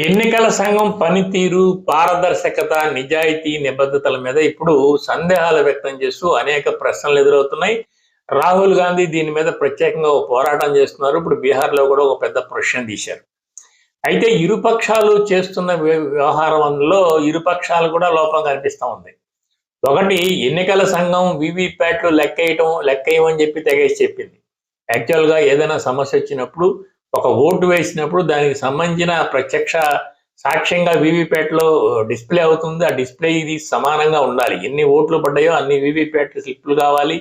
ఎన్నికల సంఘం పనితీరు పారదర్శకత నిజాయితీ నిబద్ధతల మీద ఇప్పుడు సందేహాలు వ్యక్తం చేస్తూ అనేక ప్రశ్నలు ఎదురవుతున్నాయి. రాహుల్ గాంధీ దీని మీద ప్రత్యేకంగా ఒక పోరాటం చేస్తున్నారు. ఇప్పుడు బీహార్లో కూడా ఒక పెద్ద ప్రశ్న తీశారు. అయితే ఇరుపక్షాలు చేస్తున్న వ్య- వ్యవహారంలో ఇరుపక్షాలు కూడా లోపం కనిపిస్తా ఉంది. ఒకటి ఎన్నికల సంఘం వివిప్యాట్లు లెక్కేయటం లెక్కేయమని చెప్పి తెగేసి చెప్పింది. యాక్చువల్గా ఏదైనా సమస్య వచ్చినప్పుడు ఒక ఓటు వేసినప్పుడు దానికి సంబంధించిన ప్రత్యక్ష సాక్ష్యంగా వీవీప్యాట్లో డిస్ప్లే అవుతుంది. ఆ డిస్ప్లే ఇది సమానంగా ఉండాలి. ఎన్ని ఓట్లు పడ్డాయో అన్ని వీవీప్యాట్ స్లిప్లు కావాలి.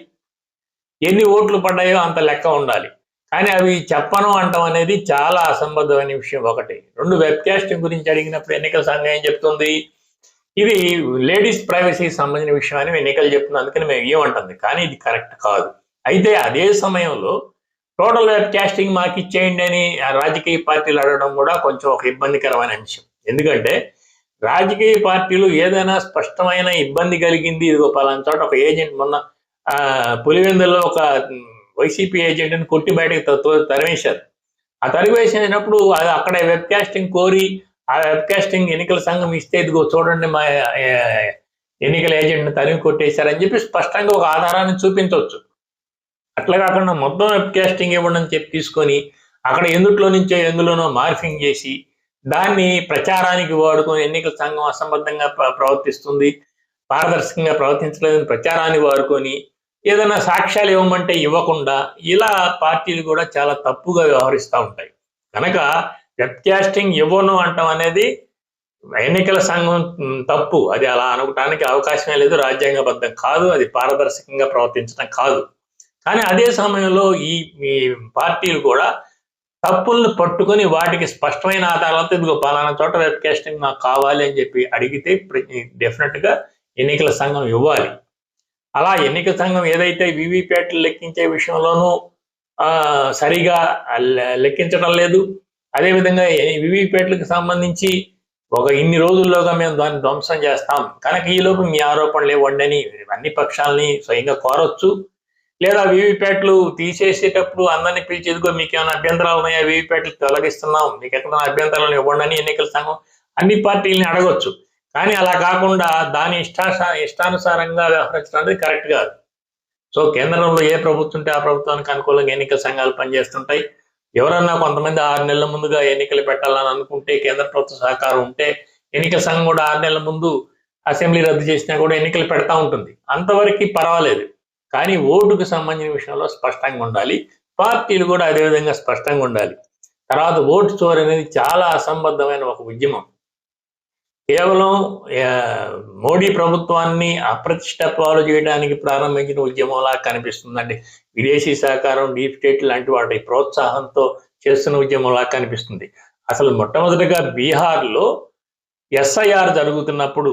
ఎన్ని ఓట్లు పడ్డాయో అంత లెక్క ఉండాలి. కానీ అవి చెప్పను అంటాం అనేది చాలా అసంబద్ధమైన విషయం ఒకటి. రెండు వెబ్కాస్టింగ్ గురించి అడిగినప్పుడు ఎన్నికల సంఘం ఏం చెప్తుంది? ఇది లేడీస్ ప్రైవసీకి సంబంధించిన విషయం అని ఎన్నికలు చెప్తుంది. అందుకని మేము ఏమంటుంది? కానీ ఇది కరెక్ట్ కాదు. అయితే అదే సమయంలో టోటల్ వెబ్ కాస్టింగ్ మాకు ఇచ్చేయండి అని ఆ రాజకీయ పార్టీలు అడగడం కూడా కొంచెం ఒక ఇబ్బందికరమైన అంశం. ఎందుకంటే రాజకీయ పార్టీలు ఏదైనా స్పష్టమైన ఇబ్బంది కలిగింది ఇదిగో పలానా చోట ఒక ఏజెంట్ మొన్న ఆ, పులివెందుల్లో ఒక వైసీపీ ఏజెంట్ని కొట్టి బయటకు త- తో- ఆ తరివేసినప్పుడు అది అక్కడ వెబ్ కాస్టింగ్ కోరి ఆ వెబ్ కాస్టింగ్ ఎన్నికల సంఘం ఇస్తే ఇదిగో చూడండి మా ఎన్నికల ఏజెంట్ని తరిమి కొట్టేశారని చెప్పి స్పష్టంగా ఒక ఆధారాన్ని చూపించవచ్చు. అట్లా కాకుండా మొత్తం వెబ్కాస్టింగ్ ఇవ్వండి అని చెప్పి తీసుకొని అక్కడ ఎందుట్లో నుంచో ఎందులోనో మార్ఫింగ్ చేసి దాన్ని ప్రచారానికి వాడుకొని ఎన్నికల సంఘం అసంబద్ధంగా ప్రవర్తిస్తుంది పారదర్శకంగా ప్రవర్తించలేదని ప్రచారానికి వాడుకొని ఏదైనా సాక్ష్యాలు ఇవ్వమంటే ఇవ్వకుండా ఇలా పార్టీలు కూడా చాలా తప్పుగా వ్యవహరిస్తూ ఉంటాయి. కనుక వెబ్కాస్టింగ్ ఇవ్వను అంటాం అనేది ఎన్నికల సంఘం తప్పు. అది అలా అనుకోవటానికి అవకాశమే లేదు. రాజ్యాంగబద్ధం కాదు. అది పారదర్శకంగా ప్రవర్తించడం కాదు. కానీ అదే సమయంలో ఈ ఈ పార్టీలు కూడా తప్పుల్ని పట్టుకొని వాటికి స్పష్టమైన ఆధారాలతో ఇదిగో పలానా చోట వెబ్ కాస్టింగ్ నాకు కావాలి అని చెప్పి అడిగితే డెఫినెట్గా ఎన్నికల సంఘం ఇవ్వాలి. అలా ఎన్నికల సంఘం ఏదైతే వివిప్యాట్లు లెక్కించే విషయంలోనూ సరిగా లెక్కించడం లేదు. అదేవిధంగా వివిప్యాట్లకు సంబంధించి ఒక ఇన్ని రోజుల్లోగా మేము దాన్ని ధ్వంసం చేస్తాం. కనుక ఈలోపు మీ ఆరోపణలు ఇవ్వండి అని అన్ని పక్షాలని స్వయంగా కోరొచ్చు. లేదా వీవీప్యాట్లు తీసేసేటప్పుడు అందరినీ పిలిచి ఎదుగో మీకు ఏమైనా అభ్యంతరాలు ఉన్నాయా? వీవీప్యాట్లు తొలగిస్తున్నాం. మీకు ఎక్కడ అభ్యంతరాలను ఇవ్వండి అని ఎన్నికల సంఘం అన్ని పార్టీలని అడగొచ్చు. కానీ అలా కాకుండా దాని ఇష్టా ఇష్టానుసారంగా వ్యవహరించడం అనేది కరెక్ట్ కాదు. సో కేంద్రంలో ఏ ప్రభుత్వం ఉంటే ఆ ప్రభుత్వానికి అనుకూలంగా ఎన్నికల సంఘాలు పనిచేస్తుంటాయి. ఎవరన్నా కొంతమంది ఆరు నెలల ముందుగా ఎన్నికలు పెట్టాలని అనుకుంటే కేంద్ర ప్రభుత్వ సహకారం ఉంటే ఎన్నికల సంఘం కూడా ఆరు నెలల ముందు అసెంబ్లీ రద్దు చేసినా కూడా ఎన్నికలు పెడతా ఉంటుంది. అంతవరకు పర్వాలేదు. కానీ ఓటుకు సంబంధించిన విషయంలో స్పష్టంగా ఉండాలి. పార్టీలు కూడా అదే విధంగా స్పష్టంగా ఉండాలి. తర్వాత ఓటు చోరు అనేది చాలా అసంబద్ధమైన ఒక ఉద్యమం. కేవలం మోడీ ప్రభుత్వాన్ని అప్రతిష్ట పాలు చేయడానికి ప్రారంభించిన ఉద్యమంలా కనిపిస్తుందండి. విదేశీ సహకారం డీప్ స్టేట్ లాంటి వాటి ప్రోత్సాహంతో చేస్తున్న ఉద్యమంలా కనిపిస్తుంది. అసలు మొట్టమొదటిగా బీహార్లో ఎస్ఐఆర్ జరుగుతున్నప్పుడు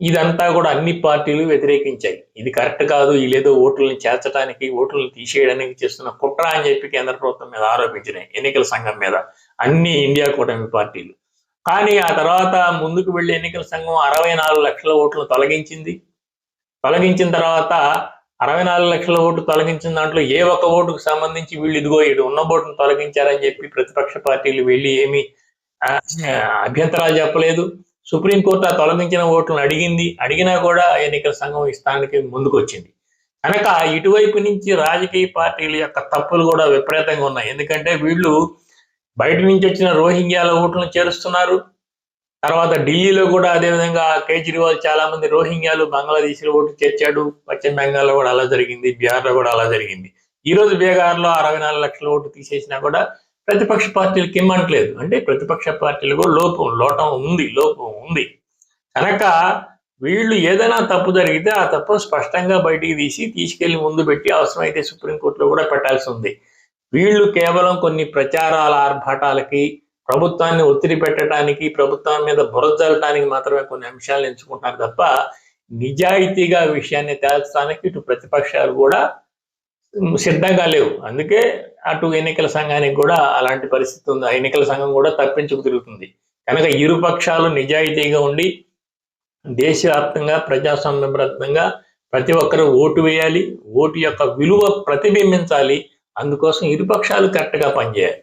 ఇదంతా కూడా అన్ని పార్టీలు వ్యతిరేకించాయి. ఇది కరెక్ట్ కాదు వీళ్ళేదో ఓట్లను చేర్చడానికి ఓట్లను తీసేయడానికి చేస్తున్న కుట్ర అని చెప్పి కేంద్ర ప్రభుత్వం మీద ఆరోపించినాయి ఎన్నికల సంఘం మీద. అన్ని ఇండియా కూటమి పార్టీలు. కానీ ఆ తర్వాత ముందుకు వెళ్ళి ఎన్నికల సంఘం అరవై నాలుగు లక్షల ఓట్లు తొలగించింది. తొలగించిన తర్వాత అరవై నాలుగు లక్షల ఓటు తొలగించిన దాంట్లో ఏ ఒక్క ఓటుకు సంబంధించి వీళ్ళు ఇదిగో ఇటు ఉన్న ఓటును తొలగించారని చెప్పి ప్రతిపక్ష పార్టీలు వెళ్ళి ఏమి అభ్యంతరాలు చెప్పలేదు. సుప్రీంకోర్టు ఆ తొలగించిన ఓట్లను అడిగింది. అడిగినా కూడా ఎన్నికల సంఘం ఈ స్థానానికి ముందుకొచ్చింది. కనుక ఇటువైపు నుంచి రాజకీయ పార్టీల యొక్క తప్పులు కూడా విపరీతంగా ఉన్నాయి. ఎందుకంటే వీళ్ళు బయట నుంచి వచ్చిన రోహింగ్యాల ఓట్లను చేరుస్తున్నారు. తర్వాత ఢిల్లీలో కూడా అదేవిధంగా కేజ్రీవాల్ చాలా మంది రోహింగ్యాలు బంగ్లాదేశ్లో ఓటు చేర్చాడు. పశ్చిమ బెంగాల్లో కూడా అలా జరిగింది. బీహార్లో కూడా అలా జరిగింది. ఈ రోజు బీహార్లో అరవై నాలుగు లక్షల ఓటు తీసేసినా కూడా ప్రతిపక్ష పార్టీలకు కిమ్మట్లేదు అంటే ప్రతిపక్ష పార్టీలు కూడా లోపం లోటం ఉంది లోపం ఉంది. కనుక వీళ్ళు ఏదైనా తప్పు జరిగితే ఆ తప్పు స్పష్టంగా బయటికి తీసి తీసుకెళ్ళి ముందు పెట్టి అవసరమైతే సుప్రీంకోర్టులో కూడా పెట్టాల్సి ఉంది. వీళ్ళు కేవలం కొన్ని ప్రచారాల ఆర్భాటాలకి ప్రభుత్వాన్ని ఒత్తిడి పెట్టడానికి ప్రభుత్వం మీద బురద మాత్రమే కొన్ని అంశాలను ఎంచుకుంటారు తప్ప నిజాయితీగా విషయాన్ని తేల్చడానికి ఇటు ప్రతిపక్షాలు కూడా సిద్ధంగా లేవు. అందుకే అటు ఎన్నికల సంఘానికి కూడా అలాంటి పరిస్థితి ఉంది. ఆ ఎన్నికల సంఘం కూడా తప్పించుకు తిరుగుతుంది. కనుక ఇరు పక్షాలు నిజాయితీగా ఉండి దేశవ్యాప్తంగా ప్రజాస్వామ్యబద్ధంగా ప్రతి ఒక్కరూ ఓటు వేయాలి ఓటు యొక్క విలువ ప్రతిబింబించాలి. అందుకోసం ఇరు పక్షాలు కరెక్ట్గా పనిచేయాలి.